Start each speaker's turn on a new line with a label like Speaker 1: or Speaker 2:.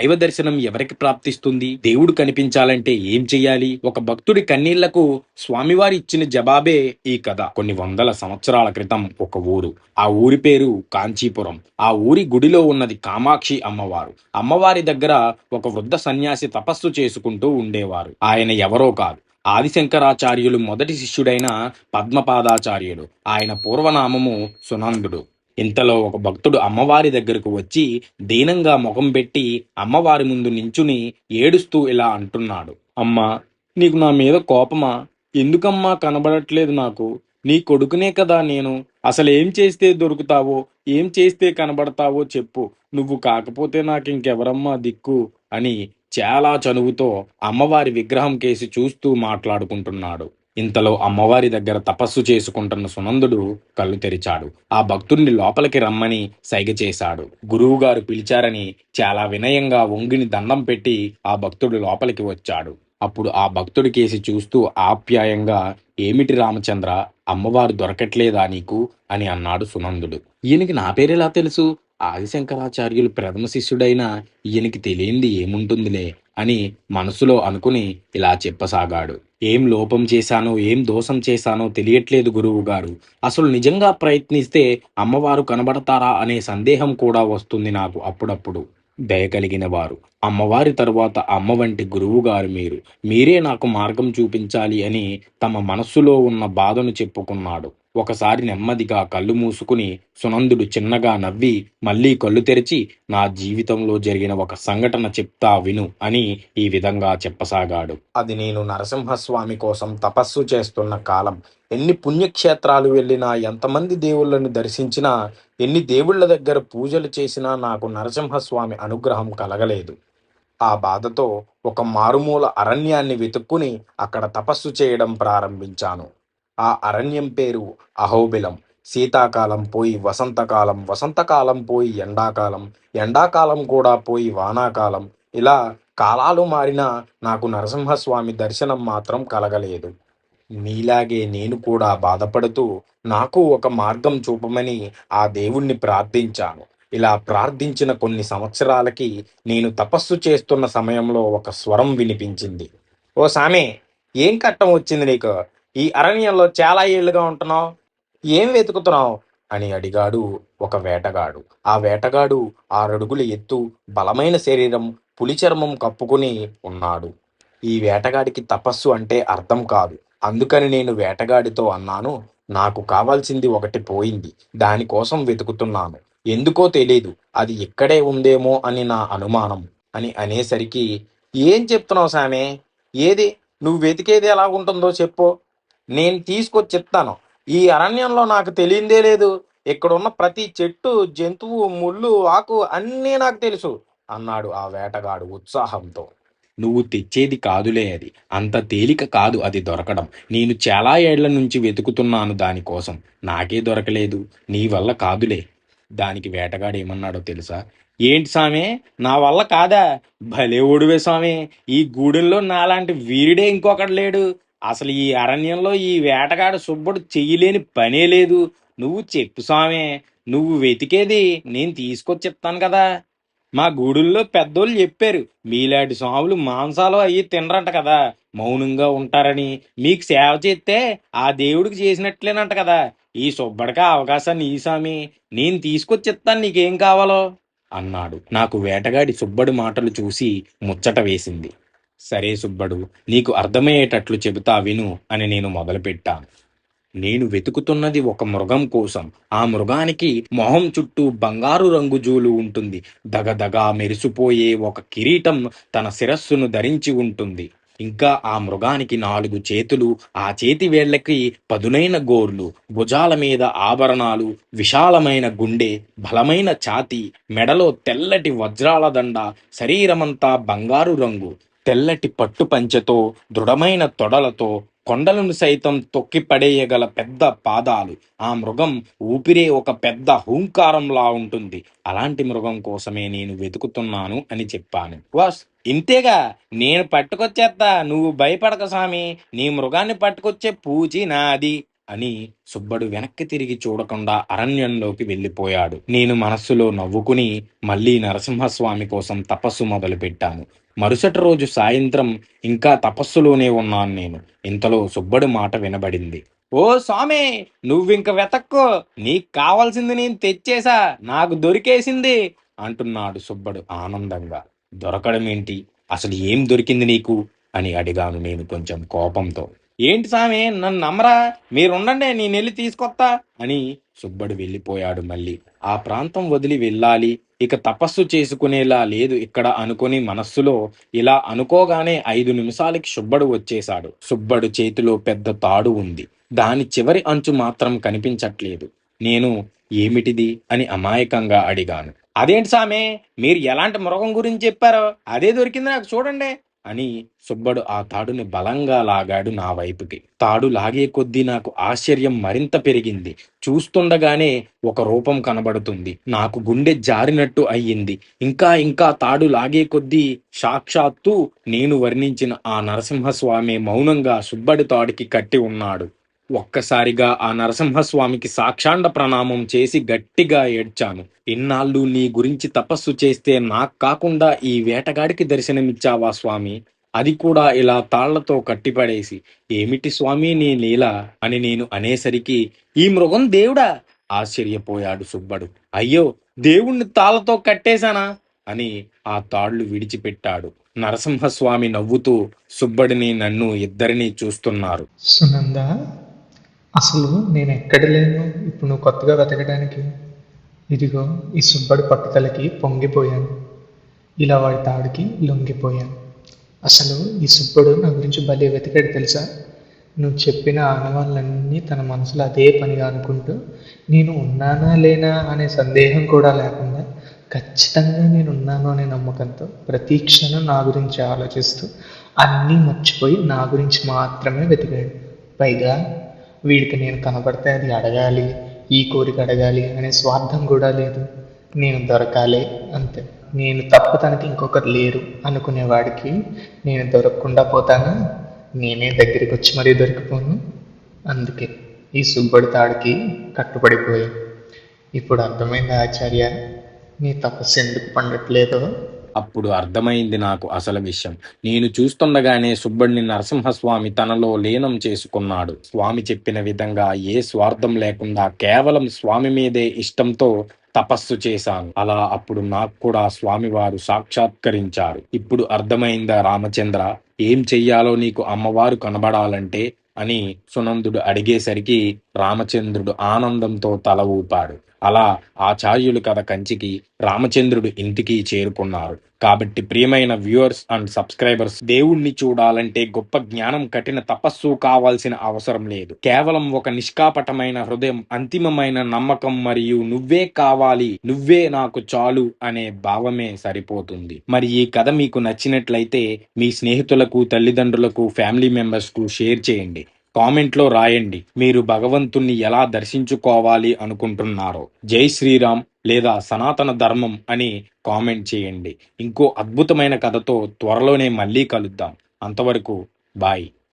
Speaker 1: దైవ దర్శనం ఎవరికి ప్రాప్తిస్తుంది? దేవుడు కనిపించాలంటే ఏం చెయ్యాలి? ఒక భక్తుడి కన్నీళ్ళకు స్వామివారి ఇచ్చిన జవాబే ఈ కథ. కొన్ని వందల సంవత్సరాల క్రితం ఒక ఊరు. ఆ ఊరి పేరు కాంచీపురం. ఆ ఊరి గుడిలో ఉన్నది కామాక్షి అమ్మవారు. అమ్మవారి దగ్గర ఒక వృద్ధ సన్యాసి తపస్సు చేసుకుంటూ ఉండేవారు. ఆయన ఎవరో కాదు. ఆదిశంకరాచార్యులు మొదటి శిష్యుడైన పద్మపాదాచార్యులు ఆయన పూర్వనామము సునందుడు. ఇంతలో ఒక భక్తుడు అమ్మవారి దగ్గరకు వచ్చి దీనంగా ముఖం పెట్టి అమ్మవారి ముందు నించుని ఏడుస్తూ ఇలా అంటున్నాడు. అమ్మా నీకు నా మీద కోపమా? ఎందుకమ్మా కనబడట్లేదు నాకు? నీ కొడుకునే కదా నేను. అసలు ఏం చేస్తే దొరుకుతావో ఏం చేస్తే కనబడతావో చెప్పు. నువ్వు కాకపోతే నాకు ఇంకెవరమ్మా దిక్కు? అని చాలా చనువుతో అమ్మవారి విగ్రహం కేసి చూస్తూ మాట్లాడుకుంటున్నాడు. ఇంతలో అమ్మవారి దగ్గర తపస్సు చేసుకుంటున్న సునందుడు కళ్ళు తెరిచాడు. ఆ భక్తుడిని లోపలికి రమ్మని సైగ చేశాడు. గురువు గారు పిలిచారని చాలా వినయంగా వంగిని దండం పెట్టి ఆ భక్తుడు లోపలికి వచ్చాడు. అప్పుడు ఆ భక్తుడి కేసి చూస్తూ ఆప్యాయంగా ఏమిటి రామచంద్ర అమ్మవారు దొరకట్లేదా నీకు? అని అన్నాడు సునందుడు. ఈయనకి నా పేరెలా తెలుసు? ఆదిశంకరాచార్యులు ప్రథమ శిష్యుడైన ఈయనకి తెలియంది ఏముంటుందిలే అని మనసులో అనుకుని ఇలా చెప్పసాగాడు. ఏం లోపం చేశానో ఏం దోషం చేశానో తెలియట్లేదు గురువు గారు. అసలు నిజంగా ప్రయత్నిస్తే అమ్మవారు కనబడతారా అనే సందేహం కూడా వస్తుంది నాకు అప్పుడప్పుడు. దయ కలిగిన వారు. అమ్మవారి తరువాత అమ్మ వంటి గురువు గారు మీరు మీరే నాకు మార్గం చూపించాలి అని తమ మనస్సులో ఉన్న బాధను చెప్పుకున్నాడు. ఒకసారి నెమ్మదిగా కళ్ళు మూసుకుని సునందుడు చిన్నగా నవ్వి మళ్ళీ కళ్ళు తెరిచి నా జీవితంలో జరిగిన ఒక సంఘటన చెప్తా విను అని ఈ విధంగా చెప్పసాగాడు. అది నేను నరసింహస్వామి కోసం తపస్సు చేస్తున్న కాలం. ఎన్ని పుణ్యక్షేత్రాలు వెళ్ళినా ఎంతమంది దేవుళ్ళను దర్శించినా ఎన్ని దేవుళ్ళ దగ్గర పూజలు చేసినా నాకు నరసింహస్వామి అనుగ్రహం కలగలేదు. ఆ బాధతో ఒక మారుమూల అరణ్యాన్ని వెతుక్కుని అక్కడ తపస్సు చేయడం ప్రారంభించాను. ఆ అరణ్యం పేరు అహోబిలం. శీతాకాలం పోయి వసంతకాలం వసంతకాలం పోయి ఎండాకాలం ఎండాకాలం కూడా పోయి వానాకాలం. ఇలా కాలాలు మారినా నాకు నరసింహస్వామి దర్శనం మాత్రం కలగలేదు. మీలాగే నేను కూడా బాధపడుతూ నాకు ఒక మార్గం చూపమని ఆ దేవుణ్ణి ప్రార్థించాను. ఇలా ప్రార్థించిన కొన్ని సంవత్సరాలకి నేను తపస్సు చేస్తున్న సమయంలో ఒక స్వరం వినిపించింది. ఓ సామి ఏం కట్టం వచ్చింది నీకు? ఈ అరణ్యంలో చాలా ఏళ్ళుగా ఉంటున్నావు. ఏం వెతుకుతున్నావు? అని అడిగాడు ఒక వేటగాడు. ఆ వేటగాడు ఆరడుగుల ఎత్తు బలమైన శరీరం పులి చర్మం కప్పుకుని ఉన్నాడు. ఈ వేటగాడికి తపస్సు అంటే అర్థం కాదు. అందుకని నేను వేటగాడితో అన్నాను నాకు కావాల్సింది ఒకటి పోయింది. దానికోసం వెతుకుతున్నాను. ఎందుకో తెలీదు. అది ఇక్కడే ఉందేమో అని నా అనుమానం. అని అనేసరికి ఏం చెప్తున్నావు సామే? ఏది? నువ్వు వెతికేది ఎలా ఉంటుందో చెప్పు. నేను తీసుకొచ్చి చెప్తాను. ఈ అరణ్యంలో నాకు తెలియందే లేదు. ఇక్కడున్న ప్రతి చెట్టు జంతువు ముళ్ళు ఆకు అన్నీ నాకు తెలుసు అన్నాడు ఆ వేటగాడు ఉత్సాహంతో. నువ్వు తెచ్చేది కాదులే అది. అంత తేలిక కాదు అది దొరకడం. నేను చాలా ఏళ్ళ నుంచి వెతుకుతున్నాను దానికోసం. నాకే దొరకలేదు. నీ వల్ల కాదులే. దానికి వేటగాడు ఏమన్నాడో తెలుసా? ఏంటి స్వామి? నా వల్ల కాదా? భలే ఓడివే స్వామి. ఈ గూడెంలో నాలాంటి వీరుడే ఇంకొకడు లేడు. అసలు ఈ అరణ్యంలో ఈ వేటగాడు సుబ్బడు చెయ్యలేని పనే లేదు. నువ్వు చెప్పు స్వామి. నువ్వు వెతికేది నేను తీసుకొచ్చిస్తాను కదా. మా గూడుల్లో పెద్దోళ్ళు చెప్పారు మీలాంటి స్వాములు మాంసాలు అయ్యి తినరంట కదా మౌనంగా ఉంటారని. మీకు సేవ చేస్తే ఆ దేవుడికి చేసినట్లేనంట కదా. ఈ సుబ్బడికి ఆ అవకాశాన్ని ఈ స్వామి. నేను తీసుకొచ్చిస్తాను నీకేం కావాలో? అన్నాడు. నాకు వేటగాడి సుబ్బడి మాటలు చూసి ముచ్చట వేసింది. సరే సుబ్బడు నీకు అర్థమయ్యేటట్లు చెబుతా విను అని నేను మొదలుపెట్టాను. నేను వెతుకుతున్నది ఒక మృగం కోసం. ఆ మృగానికి మొహం చుట్టూ బంగారు రంగు జూలు ఉంటుంది. దగదగా మెరిసిపోయే ఒక కిరీటం తన శిరస్సును ధరించి ఉంటుంది. ఇంకా ఆ మృగానికి నాలుగు చేతులు ఆ చేతి వేళ్ళకి పదునైన గోర్లు భుజాల మీద ఆభరణాలు విశాలమైన గుండె బలమైన ఛాతి మెడలో తెల్లటి వజ్రాల దండ శరీరమంతా బంగారు రంగు. తెల్లటి పట్టు పంచెతో దృఢమైన తొడలతో కొండలను సైతం తొక్కి పడేయగల పెద్ద పాదాలు. ఆ మృగం ఊపిరే ఒక పెద్ద హూంకారంలా ఉంటుంది. అలాంటి మృగం కోసమే నేను వెతుకుతున్నాను అని చెప్పాను. వాస్ ఇంతేగా నేను పట్టుకొచ్చేస్తా నువ్వు భయపడక స్వామి. నీ మృగాన్ని పట్టుకొచ్చే పూచి నాది. అని సుబ్బడు వెనక్కి తిరిగి చూడకుండా అరణ్యంలోకి వెళ్ళిపోయాడు. నేను మనస్సులో నవ్వుకుని మళ్ళీ నరసింహస్వామి కోసం తపస్సు మొదలుపెట్టాను. మరుసటి రోజు సాయంత్రం ఇంకా తపస్సులోనే ఉన్నాను నేను. ఇంతలో సుబ్బడు మాట వినబడింది. ఓ స్వామి నువ్వింక వెతక్కో. నీకు కావాల్సింది నేను తెచ్చేసా. నాకు దొరికేసింది అంటున్నాడు సుబ్బడు ఆనందంగా. దొరకడం ఏంటి? అసలు ఏం దొరికింది నీకు? అని అడిగాను నేను కొంచెం కోపంతో. ఏంటి సామి? నన్ను నమ్మరా? మీరుండండి నేను వెళ్ళి తీసుకొస్తా అని సుబ్బడు వెళ్ళిపోయాడు మళ్ళీ. ఆ ప్రాంతం వదిలి వెళ్ళాలి. ఇక తపస్సు చేసుకునేలా లేదు ఇక్కడ అనుకుని మనస్సులో. ఇలా అనుకోగానే ఐదు నిమిషాలకి సుబ్బడు వచ్చేశాడు. సుబ్బడు చేతిలో పెద్ద తాడు ఉంది. దాని చివరి అంచు మాత్రం కనిపించట్లేదు. నేను ఏమిటిది అని అమాయకంగా అడిగాను. అదేంటి సామే? మీరు ఎలాంటి మృగం గురించి చెప్పారో? అదే దొరికింది నాకు చూడండి. అని సుబ్బడు ఆ తాడుని బలంగా లాగాడు నా వైపుకి. తాడు లాగే కొద్దీ నాకు ఆశ్చర్యం మరింత పెరిగింది. చూస్తుండగానే ఒక రూపం కనబడుతుంది. నాకు గుండె జారినట్టు అయ్యింది. ఇంకా ఇంకా తాడు లాగే కొద్దీ సాక్షాత్తు నేను వర్ణించిన ఆ నరసింహస్వామి మౌనంగా సుబ్బడి తాడికి కట్టి ఉన్నాడు. ఒక్కసారిగా ఆ నరసింహస్వామికి సాక్షాండ ప్రణామం చేసి గట్టిగా ఏడ్చాను. ఇన్నాళ్ళు నీ గురించి తపస్సు చేస్తే నాకు కాకుండా ఈ వేటగాడికి దర్శనమిచ్చావా స్వామి? అది కూడా ఇలా తాళ్ళతో కట్టిపడేసి. ఏమిటి స్వామి నీ నీల అని నేను అనేసరికి ఈ మృగం దేవుడా? ఆశ్చర్యపోయాడు సుబ్బడు. అయ్యో దేవుణ్ణి తాళ్ళతో కట్టేశానా? అని ఆ తాళ్ళు విడిచిపెట్టాడు. నరసింహస్వామి నవ్వుతూ సుబ్బడిని నన్ను ఇద్దరిని చూస్తున్నారు.
Speaker 2: సునందా అసలు నేను ఎక్కడ లేను? ఇప్పుడు నువ్వు కొత్తగా వెతకడానికి. ఇదిగో ఈ సుబ్బడి పట్టుదలకి పొంగిపోయాను. ఇలా వాడి తాడికి లొంగిపోయాను. అసలు ఈ సుబ్బడు నా గురించి భలే వెతికాడు తెలుసా? నువ్వు చెప్పిన ఆనవాళ్ళన్నీ తన మనసులో అదే పనిగా అనుకుంటూ నేను ఉన్నానా లేనా అనే సందేహం కూడా లేకుండా ఖచ్చితంగా నేను ఉన్నాను అనే నమ్మకంతో ప్రతి క్షణం నా గురించి ఆలోచిస్తూ అన్నీ మర్చిపోయి నా గురించి మాత్రమే వెతికాడు. పైగా వీడికి నేను కనబడితే అది అడగాలి ఈ కోరిక అడగాలి అనే స్వార్థం కూడా లేదు. నేను దొరకాలి అంతే. నేను తప్ప తనకి ఇంకొకరు లేరు అనుకునేవాడికి నేను దొరకకుండా పోతానా? నేనే దగ్గరికి వచ్చి మరీ దొరికిపోను. అందుకే ఈ సుబ్బడి తాడికి కట్టుబడిపోయా ఇప్పుడు అర్థమైంది ఆచార్య? నీ తపస్సు ఎందుకు పండట్లేదో?
Speaker 1: అప్పుడు అర్థమైంది నాకు అసలు విషయం. నేను చూస్తుండగానే సుబ్బడిని నరసింహస్వామి తనలో లీనం చేసుకున్నాడు. స్వామి చెప్పిన విధంగా ఏ స్వార్థం లేకుండా కేవలం స్వామి మీదే ఇష్టంతో తపస్సు చేశాను. అలా అప్పుడు నాకు కూడా స్వామివారు సాక్షాత్కరించారు. ఇప్పుడు అర్థమైందా రామచంద్ర? ఏం చెయ్యాలో నీకు అమ్మవారు కనబడాలంటే అని సునందుడు అడిగేసరికి రామచంద్రుడు ఆనందంతో తల ఊపాడు. అలా ఆచార్యులు కథ కంచికి రామచంద్రుడు ఇంటికి చేరుకున్నారు. కాబట్టి ప్రియమైన వ్యూవర్స్ అండ్ సబ్స్క్రైబర్స్ దేవుణ్ణి చూడాలంటే గొప్ప జ్ఞానం కఠిన తపస్సు కావాల్సిన అవసరం లేదు. కేవలం ఒక నిష్కాపటమైన హృదయం అంతిమమైన నమ్మకం మరియు నువ్వే కావాలి నువ్వే నాకు చాలు అనే భావమే సరిపోతుంది. మరి ఈ కథ మీకు నచ్చినట్లయితే మీ స్నేహితులకు తల్లిదండ్రులకు ఫ్యామిలీ మెంబర్స్కు షేర్ చేయండి. కామెంట్లో రాయండి. మీరు భగవంతుణ్ణి ఎలా దర్శించుకోవాలి అనుకుంటున్నారో. జై శ్రీరామ్ లేదా సనాతన ధర్మం అని కామెంట్ చేయండి. ఇంకో అద్భుతమైన కథతో త్వరలోనే మళ్ళీ కలుద్దాం. అంతవరకు బాయ్.